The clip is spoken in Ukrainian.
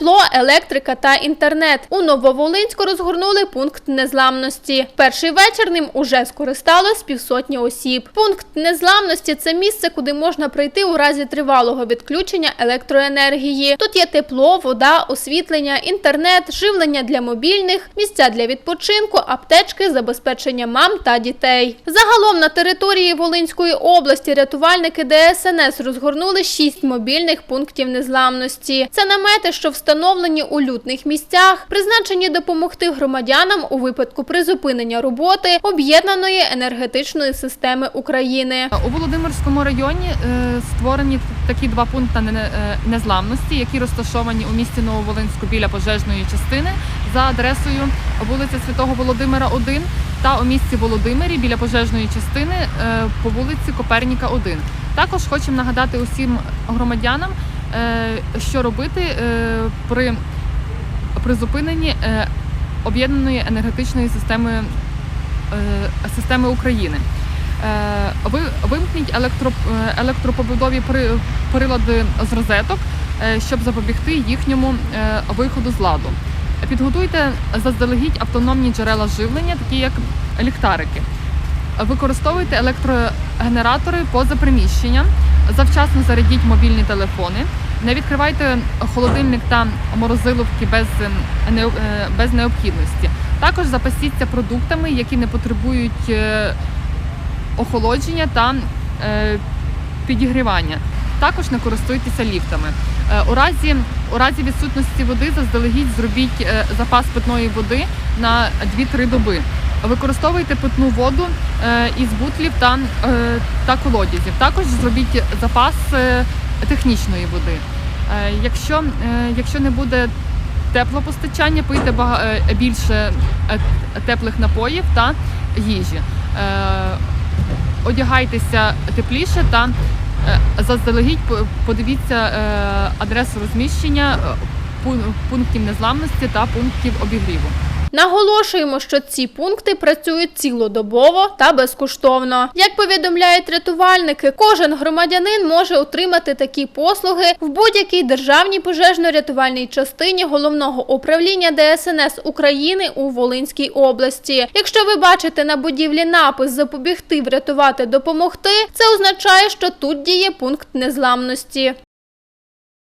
тепло, електрика та інтернет. У Нововолинську розгорнули пункт незламності. Перший вечір ним уже скористалось півсотні осіб. Пункт незламності це місце, куди можна прийти у разі тривалого відключення електроенергії. Тут є тепло, вода, освітлення, інтернет, живлення для мобільних, місця для відпочинку, аптечки, забезпечення мам та дітей. Загалом на території Волинської області рятувальники ДСНС розгорнули шість мобільних пунктів незламності. Це намети, що встановлені у лютних місцях, призначені допомогти громадянам у випадку призупинення роботи об'єднаної енергетичної системи України. У Володимирському районі е, створені такі два пункти е, незламності, які розташовані у місті Нововолинську біля пожежної частини за адресою вулиця Святого Володимира 1 та у місті Володимирі біля пожежної частини е, по вулиці Коперніка 1. Також хочемо нагадати усім громадянам, що робити е, при призупиненні е, об'єднаної енергетичної системи, е, системи України. Е, Ви вимкніть електро, е, електропобудові прилади з розеток, е, щоб запобігти їхньому е, виходу з ладу. Підготуйте заздалегідь автономні джерела живлення, такі як ліхтарики. Використовуйте електрогенератори поза приміщенням, завчасно зарядіть мобільні телефони, не відкривайте холодильник та морозиловки без, е, е, без необхідності. Також запасіться продуктами, які не потребують е, охолодження та підігрівання. Також не користуйтеся ліфтами. У разі, у разі відсутності води заздалегідь зробіть запас питної води на 2-3 доби. Використовуйте питну воду е, із бутлів та, е, та колодязів. Також зробіть запас е, технічної води. Якщо, якщо не буде теплопостачання, пийте більше теплих напоїв та їжі. Одягайтеся тепліше та заздалегідь по- подивіться адресу розміщення пунктів незламності та пунктів обігріву. Наголошуємо, що ці пункти працюють цілодобово та безкоштовно. Як повідомляють рятувальники, кожен громадянин може отримати такі послуги в будь-якій державній пожежно-рятувальній частині головного управління ДСНС України у Волинській області. Якщо ви бачите на будівлі напис запобігти, врятувати, допомогти, це означає, що тут діє пункт незламності.